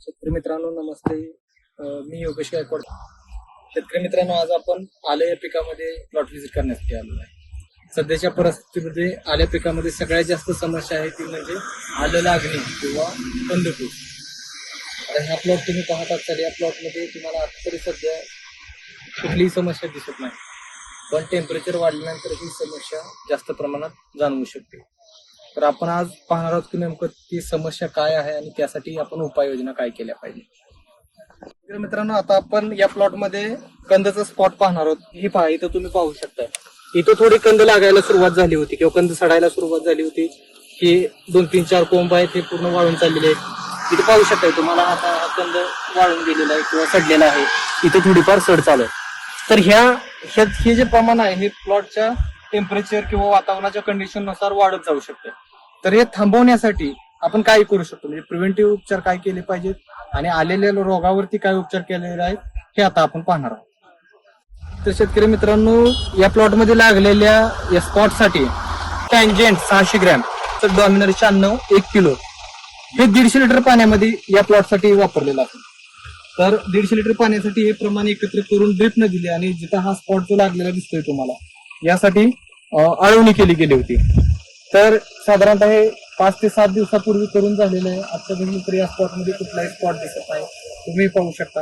शेतकरी मित्रांनो नमस्ते. मी योगेश गायकवाड. शेतकरी मित्रांनो आज आपण आल्या या पिकामध्ये प्लॉट व्हिजिट करण्यासाठी आलो आहे. सध्याच्या परिस्थितीमध्ये आल्या पिकामध्ये सगळ्यात जास्त समस्या आहे ती म्हणजे आलं लागणे किंवा कंदकूस आता ह्या प्लॉट तुम्ही पाहत असाल या प्लॉटमध्ये तुम्हाला आता तरी सध्या कुठलीही समस्या दिसत नाही. पण टेम्परेचर वाढल्यानंतर ही समस्या जास्त प्रमाणात जाणवू शकते. तर आपण आज पाहणार आहोत की नेमकं ती समस्या काय आहे आणि त्यासाठी आपण उपाययोजना काय केल्या पाहिजे. मित्रांनो आता आपण या प्लॉटमध्ये कंदचा स्पॉट पाहणार आहोत. हे पहा इथं तुम्ही पाहू शकता. इथं थोडी कंद लागायला सुरुवात झाली होती किंवा कंद सडायला सुरुवात झाली होती. की दोन तीन चार कोंब आहेत ते पूर्ण वाळून चाललेले आहेत. इथे पाहू शकता तुम्हाला आता हा कंद वाळून गेलेला आहे किंवा सडलेला आहे. इथे थोडीफार सड चालू आहे. तर ह्या हे जे प्रमाण आहे हे प्लॉटच्या टेम्परेचर किंवा वातावरणाच्या कंडिशननुसार वाढत जाऊ शकते तर हे थांबवण्यासाठी आपण काय करू शकतो? म्हणजे प्रिव्हेंटिव्ह उपचार काय केले पाहिजेत? आणि आलेल्या रोगावरती काय उपचार केलेले आहेत? हे आता आपण पाहणार आहोत. तर शेतकरी मित्रांनो या प्लॉटमध्ये लागलेल्या या स्पॉटसाठी टँजेंट सहाशे ग्रॅम तर डॉमिनर शहाण्णव एक किलो हे दीडशे लिटर पाण्यामध्ये या प्लॉटसाठी वापरलेलं आहे. तर दीडशे लिटर पाण्यासाठी हे प्रमाण एकत्र करून ड्रिपनं दिली आणि जिथं हा स्पॉट जो लागलेला दिसतोय तुम्हाला यासाठी अळवणी आळवणी केली गेली होती. तर साधारणतः हे पाच ते सात दिवसापूर्वी करून झालेलं आहे. आता बघितलं तरी या स्पॉटमध्ये कुठलाही स्पॉट दिसत नाही. तुम्ही पाहू शकता.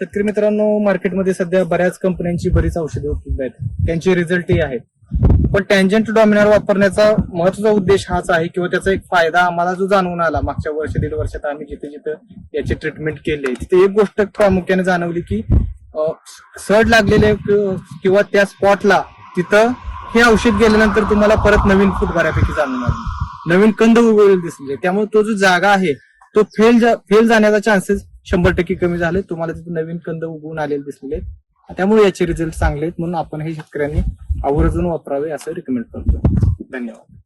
शेतकरी मित्रांनो मार्केटमध्ये सध्या बऱ्याच कंपन्यांची बरीच औषधे उपलब्ध आहेत. त्यांचे रिझल्टही आहेत. पण टँजंट डॉमिनर वापरण्याचा महत्त्वाचा उद्देश हाच आहे किंवा त्याचा एक फायदा आम्हाला जो जाणवून आला मागच्या वर्ष दीड वर्षात आम्ही जिथे जिथे याची ट्रीटमेंट केली तिथे एक गोष्ट प्रामुख्याने जाणवली की सड लागलेले किंवा त्या स्पॉटला तिथं हे औषध गेल्यानंतर तुम्हाला परत नवीन फूट बऱ्यापैकी जाणून नवीन कंद उगवलेले दिसले. त्यामुळे तो जो जागा आहे तो फेल जा फेल जाण्याचा चान्सेस शंभर टक्के कमी झाले तुम्हाला तिथे नवीन कंद उगवून आलेले दिसलेले त्यामुळे याचे रिझल्ट चांगले आहेत म्हणून आपण हे शेतकऱ्यांनी आवर्जून वापरावे असं रिकमेंड करतो धन्यवाद.